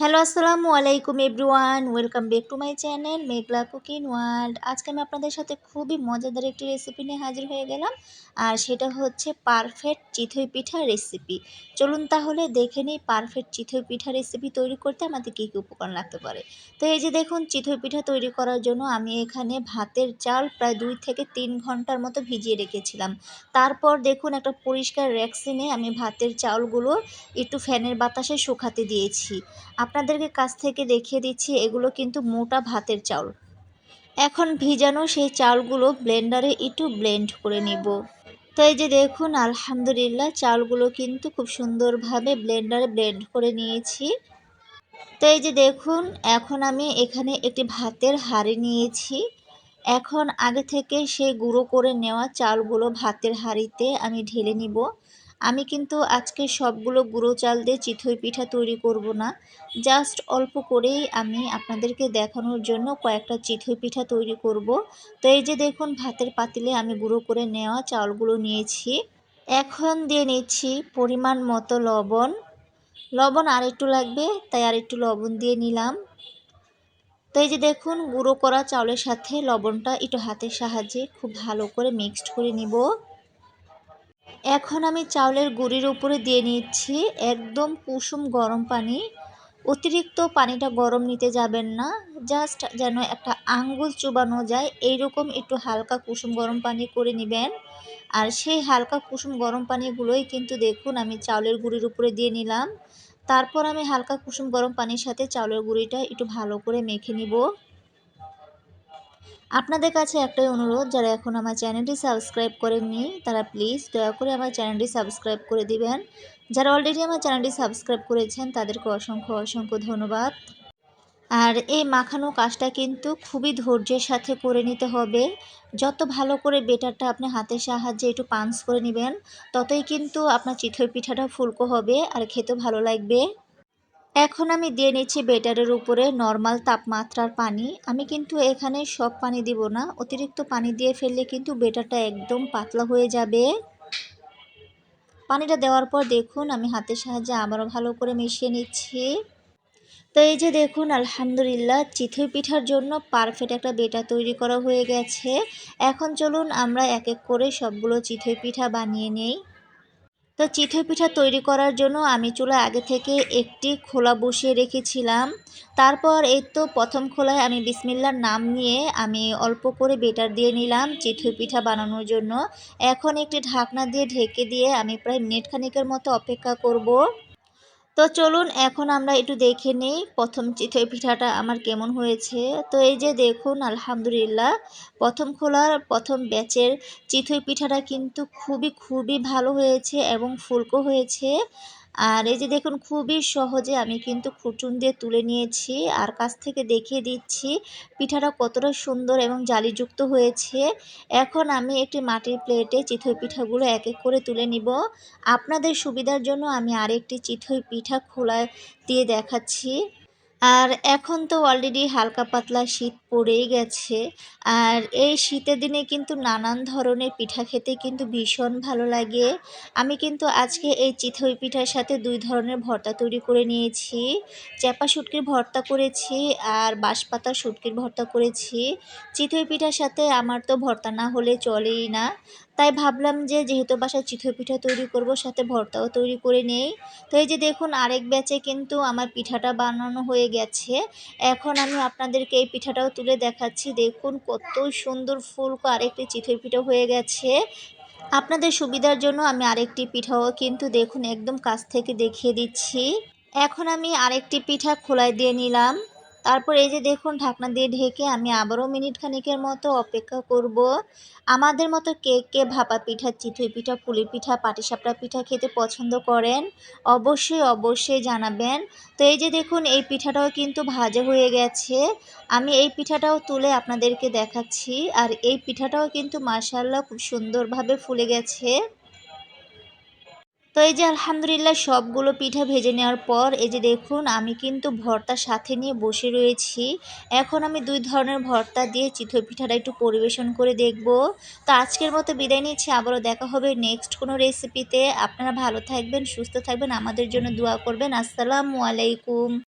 Hello আসসালামু আলাইকুম everyone welcome back to my channel Meghla cooking world আজকে আমি আপনাদের সাথে খুবই মজাদার একটি রেসিপি নিয়ে হাজির হয়ে গেলাম, আর সেটা হচ্ছে পারফেক্ট চিথই পিঠা রেসিপি চলুন তাহলে দেখে নিই পারফেক্ট চিথই পিঠা রেসিপি তৈরি করতে আমাদের কী কী উপকরণ লাগতে পারে। তো এই যে দেখুন চিথই পিঠা তৈরি করার জন্য আমি এখানে ভাতের চাল প্রায় দুই থেকে তিন ঘণ্টার মতো ভিজিয়ে রেখেছিলাম। তারপর দেখুন, একটা পরিষ্কার র্যাক্সিনে আমি ভাতের চালগুলো একটু ফ্যানের বাতাসে শুকাতে দিয়েছি। আপনাদেরকে কাছ থেকে দেখিয়ে দিচ্ছি, এগুলো কিন্তু মোটা ভাতের চাউল। এখন ভিজানো সেই চালগুলো ব্লেন্ডারে একটু ব্লেন্ড করে নিব। তো এই যে দেখুন, আলহামদুলিল্লাহ চালগুলো কিন্তু খুব সুন্দরভাবে ব্লেন্ডারে ব্লেন্ড করে নিয়েছি। তো এই যে দেখুন, এখন আমি এখানে একটি ভাতের হাঁড়ি নিয়েছি। এখন আগে থেকে সেই গুঁড়ো করে নেওয়া চালগুলো ভাতের হাঁড়িতে আমি ঢেলে নিব। আমি কিন্তু আজকে সবগুলো গুঁড়ো চাল দিয়ে চিথই পিঠা তৈরি করব না। জাস্ট অল্প করেই আমি আপনাদেরকে দেখানোর জন্য কয়েকটা চিথই পিঠা তৈরি করব। তো এই যে দেখুন, ভাতের পাতিলে আমি গুঁড়ো করে নেওয়া চাউলগুলো নিয়েছি। এখন দিয়ে নিচ্ছি পরিমাণ মতো লবণ। লবণ আর একটু লাগবে, তাই আর একটু লবণ দিয়ে নিলাম। তো এই যে দেখুন, গুঁড়ো করা চাউলের সাথে লবণটা একটু হাতের সাহায্যে খুব ভালো করে মিক্সড করে নিব। এখন আমি চাউলের গুঁড়ির উপরে দিয়ে নিচ্ছি একদম কুসুম গরম পানি। অতিরিক্ত পানিটা গরম নিতে যাবেন না জাস্ট যেন একটা আঙ্গুল চুবানো যায়, এইরকম একটু হালকা কুসুম গরম পানি করে নেবেন। আর সেই হালকা কুসুম গরম পানিগুলোই কিন্তু দেখুন আমি চাউলের গুঁড়ির উপরে দিয়ে নিলাম। তারপর আমি হালকা কুসুম গরম পানির সাথে চাউলের গুঁড়িটা একটু ভালো করে মেখে নিব। আপনাদের কাছে একটাই অনুরোধ, যারা এখন আমার চ্যানেলটি সাবস্ক্রাইব করেননি, তারা প্লিজ দয়া করে আমার চ্যানেলটি সাবস্ক্রাইব করে দিবেন। যারা অলরেডি আমার চ্যানেলটি সাবস্ক্রাইব করেছেন, তাদেরকে অসংখ্য অসংখ্য ধন্যবাদ। আর এই মাখানো কাজটা কিন্তু খুবই ধৈর্যের সাথে করে নিতে হবে। যত ভালো করে বেটারটা আপনি হাতের সাহায্যে একটু পাঞ্চ করে নেবেন, ততই কিন্তু আপনার চিথই পিঠাটা ফুলকো হবে আর খেতে ভালো লাগবে। এখন আমি দিয়ে নিচ্ছি বেটারের উপরে নর্মাল তাপমাত্রার পানি। আমি কিন্তু এখানে সব পানি দিব না। অতিরিক্ত পানি দিয়ে ফেললে কিন্তু বেটারটা একদম পাতলা হয়ে যাবে। পানিটা দেওয়ার পর দেখুন, আমি হাতের সাহায্যে আবারও ভালো করে মিশিয়ে নিচ্ছি। তো এই যে দেখুন, আলহামদুলিল্লাহ চিথই পিঠার জন্য পারফেক্ট একটা বেটা তৈরি করা হয়ে গেছে। এখন চলুন আমরা এক এক করে সবগুলো চিথই পিঠা বানিয়ে নেই। তো চিঠে পিঠা তৈরি করার জন্য আমি চুলা আগে থেকে একটি খোলা বসিয়ে রেখেছিলাম। তারপর এই তো প্রথম খোলায় আমি বিসমিল্লার নাম নিয়ে আমি অল্প করে বেটার দিয়ে নিলাম চিঠে পিঠা বানানোর জন্য। এখন একটি ঢাকনা দিয়ে ঢেকে দিয়ে আমি প্রায় মিনিট খানিকের মতো অপেক্ষা করব। তো চলুন এখন আমরা একটু দেখে নিই প্রথম চিতই পিঠাটা আমার কেমন হয়েছে। তো এই যে দেখুন, আলহামদুলিল্লাহ, প্রথম খোলার, প্রথম ব্যাচের চিতই পিঠাটা কিন্তু খুবই খুবই ভালো হয়েছে এবং ফুলকো হয়েছে। আর এই যে দেখুন, খুবই সহজে আমি কিন্তু খুঁটুন দিয়ে তুলে নিয়েছি আর কাছ থেকে দেখিয়ে দিচ্ছি পিঠাটা কতটা সুন্দর এবং জালিযুক্ত হয়েছে। এখন আমি একটি মাটির প্লেটে চিথই পিঠাগুলো এক এক করে তুলে নিব। আপনাদের সুবিধার জন্য আমি আরেকটি চিথই পিঠা খোলা দিয়ে দেখাচ্ছি। আর এখন তো অলরেডি হালকা পাতলা শীত পড়েই গেছে। আর এই শীতের দিনে কিন্তু নানান ধরনের পিঠা খেতে কিন্তু ভীষণ ভালো লাগে। আমি কিন্তু আজকে এই চিথই পিঠার সাথে দুই ধরনের ভর্তা তৈরি করে নিয়েছি। চ্যাপা শুটকির ভর্তা করেছি আর বাঁশপাতা শুটকির ভর্তা করেছি। চিথই পিঠার সাথে আমার তো ভর্তা না হলে চলেই না। তাই ভাবলাম যে যেহেতু বাসায় চিথই পিঠা তৈরি করব, সাথে ভর্তাও তৈরি করে নেই। তো এই যে দেখুন, আরেক ব্যাচে কিন্তু আমার পিঠাটা বানানো হয়ে গেছে। এখন আমি আপনাদেরকে এই পিঠাটাও তুলে দেখাচ্ছি। দেখুন, কত সুন্দর ফুলকো আরেকটি চিথই পিঠা হয়ে গেছে। আপনাদের সুবিধার জন্য আমি আরেকটি পিঠাও কিন্তু দেখুন, একদম কাছ থেকে দেখিয়ে দিচ্ছি। এখন আমি আরেকটি পিঠা খোলায় দিয়ে নিলাম। তারপর এই যে দেখুন, ঢাকনা দিয়ে ঢেকে আমি আবারও মিনিট খানিকের মতো অপেক্ষা করব। আমাদের মতো কে কে ভাপা পিঠা চিথই পিঠা পুলি পিঠা পাটিসাপটা পিঠা খেতে পছন্দ করেন, অবশ্যই অবশ্যই জানাবেন। তো এই যে দেখুন, এই পিঠাটাও কিন্তু ভাজা হয়ে গেছে। আমি এই পিঠাটাও তুলে আপনাদেরকে দেখাচ্ছি। আর এই পিঠাটাও কিন্তু মাসাল্লাহ খুব সুন্দরভাবে ফুলে গেছে। তো এই যে আলহামদুলিল্লাহ সবগুলো পিঠা ভেজে নেওয়ার পর, এই যে দেখুন, আমি কিন্তু ভর্তা সাথে নিয়ে বসে রয়েছি। এখন আমি দুই ধরনের ভর্তা দিয়ে চিথ পিঠাটা একটু পরিবেশন করে দেখব। তো আজকের মতো বিদায় নিচ্ছি, আবারও দেখা হবে নেক্সট কোনো রেসিপিতে আপনারা ভালো থাকবেন, সুস্থ থাকবেন, আমাদের জন্য দোয়া করবেন। আসসালামু আলাইকুম।